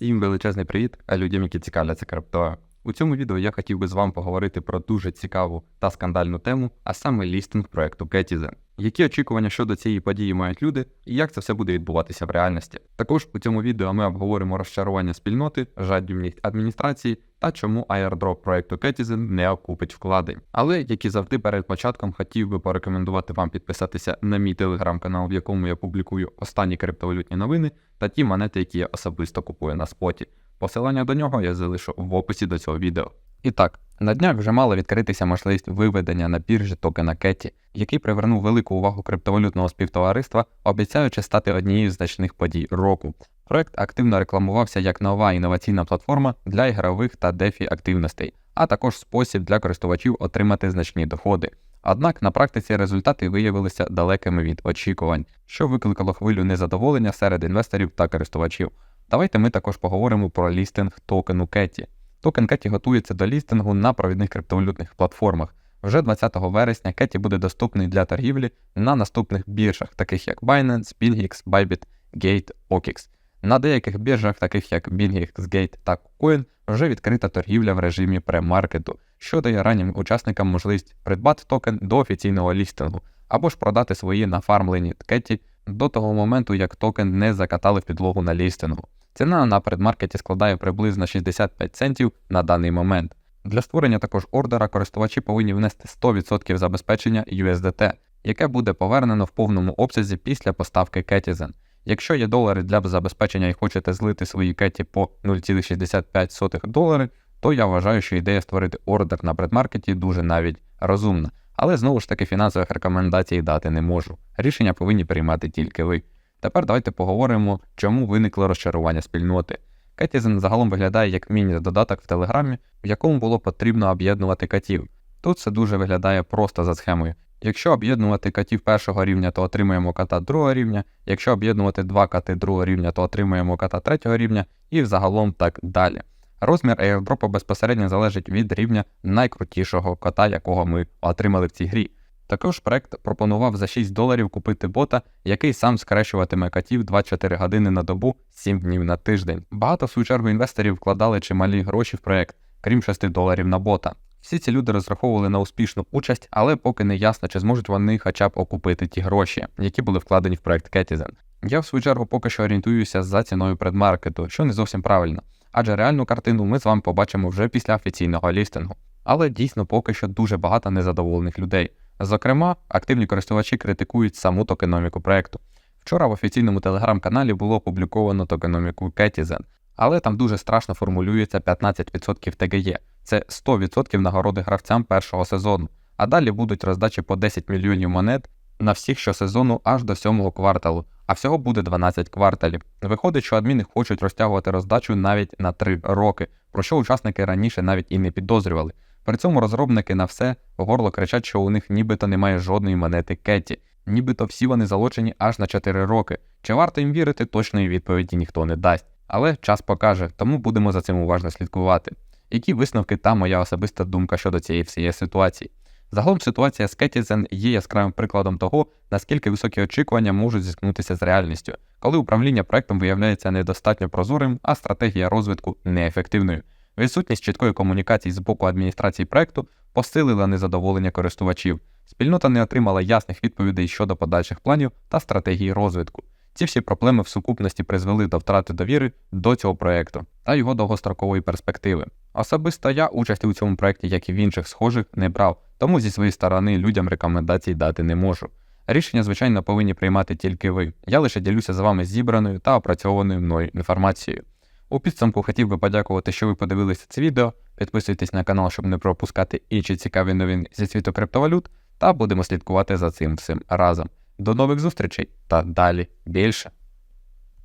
Всім величезний привіт а людям, які цікавляться криптою. У цьому відео я хотів би з вами поговорити про дуже цікаву та скандальну тему, а саме лістинг проекту Ketizen. Які очікування щодо цієї події мають люди і як це все буде відбуватися в реальності? Також у цьому відео ми обговоримо розчарування спільноти, жадібність адміністрації та чому airdrop проекту Ketizen не окупить вкладень. Але як і завжди перед початком хотів би порекомендувати вам підписатися на мій телеграм-канал, в якому я публікую останні криптовалютні новини та ті монети, які я особисто купую на споті. Посилання до нього я залишу в описі до цього відео. І так, на днях вже мала відкритися можливість виведення на біржі токена Кеті, який привернув велику увагу криптовалютного співтовариства, обіцяючи стати однією з значних подій року. Проект активно рекламувався як нова інноваційна платформа для ігрових та дефі активностей, а також спосіб для користувачів отримати значні доходи. Однак на практиці результати виявилися далекими від очікувань, що викликало хвилю незадоволення серед інвесторів та користувачів. Давайте ми також поговоримо про лістинг токену Кеті. Токен Кеті готується до лістингу на провідних криптовалютних платформах. Вже 20 вересня Кеті буде доступний для торгівлі на наступних біржах, таких як Binance, BingX, Bybit, Gate, OKX. На деяких біржах, таких як BingX, Gate та KuCoin, вже відкрита торгівля в режимі премаркету, що дає раннім учасникам можливість придбати токен до офіційного лістингу або ж продати свої нафармлені Кеті до того моменту, як токен не закатали в підлогу на лістингу. Ціна на предмаркеті складає приблизно 65 центів на даний момент. Для створення також ордера користувачі повинні внести 100% забезпечення USDT, яке буде повернено в повному обсязі після поставки Ketizen. Якщо є долари для забезпечення і хочете злити свої кеті по 0,65 долари, то я вважаю, що ідея створити ордер на предмаркеті дуже навіть розумна. Але знову ж таки фінансових рекомендацій дати не можу. Рішення повинні приймати тільки ви. Тепер давайте поговоримо, чому виникло розчарування спільноти. Кетізен загалом виглядає як міні-додаток в Телеграмі, в якому було потрібно об'єднувати катів. Тут все дуже виглядає просто за схемою. Якщо об'єднувати катів першого рівня, то отримаємо ката другого рівня, якщо об'єднувати два кати другого рівня, то отримаємо ката третього рівня, і взагалом так далі. Розмір airdropу безпосередньо залежить від рівня найкрутішого кота, якого ми отримали в цій грі. Також проект пропонував за 6 доларів купити бота, який сам скрещуватиме катів 24 години на добу, 7 днів на тиждень. Багато в свою чергу інвесторів вкладали чималі гроші в проект, крім 6 доларів на бота. Всі ці люди розраховували на успішну участь, але поки не ясно, чи зможуть вони хоча б окупити ті гроші, які були вкладені в проект Ketizen. Я в свою чергу поки що орієнтуюся за ціною предмаркету, що не зовсім правильно, адже реальну картину ми з вами побачимо вже після офіційного лістингу. Але дійсно поки що дуже багато незадоволених людей. Зокрема, активні користувачі критикують саму токеноміку проекту. Вчора в офіційному телеграм-каналі було опубліковано токеноміку Ketizen, але там дуже страшно формулюється 15% ТГЄ. Це 100% нагороди гравцям першого сезону. А далі будуть роздачі по 10 мільйонів монет на всіх щосезону аж до сьомого кварталу, а всього буде 12 кварталів. Виходить, що адміни хочуть розтягувати роздачу навіть на 3 роки, про що учасники раніше навіть і не підозрювали. При цьому розробники на все горло кричать, що у них нібито немає жодної монети Кеті, нібито всі вони залочені аж на 4 роки. Чи варто їм вірити, точної відповіді ніхто не дасть. Але час покаже, тому будемо за цим уважно слідкувати. Які висновки та моя особиста думка щодо цієї всієї ситуації? Загалом ситуація з Кетізен є яскравим прикладом того, наскільки високі очікування можуть зіткнутися з реальністю, коли управління проектом виявляється недостатньо прозорим, а стратегія розвитку неефективною. Відсутність чіткої комунікації з боку адміністрації проекту посилила незадоволення користувачів. Спільнота не отримала ясних відповідей щодо подальших планів та стратегії розвитку. Ці всі проблеми в сукупності призвели до втрати довіри до цього проекту та його довгострокової перспективи. Особисто я участі у цьому проєкті, як і в інших схожих, не брав, тому зі своєї сторони людям рекомендацій дати не можу. Рішення, звичайно, повинні приймати тільки ви. Я лише ділюся з вами зібраною та опрацьованою мною інформацією. У підсумку хотів би подякувати, що ви подивилися це відео. Підписуйтесь на канал, щоб не пропускати інші цікаві новини зі світу криптовалют, та будемо слідкувати за цим всім разом. До нових зустрічей та далі більше.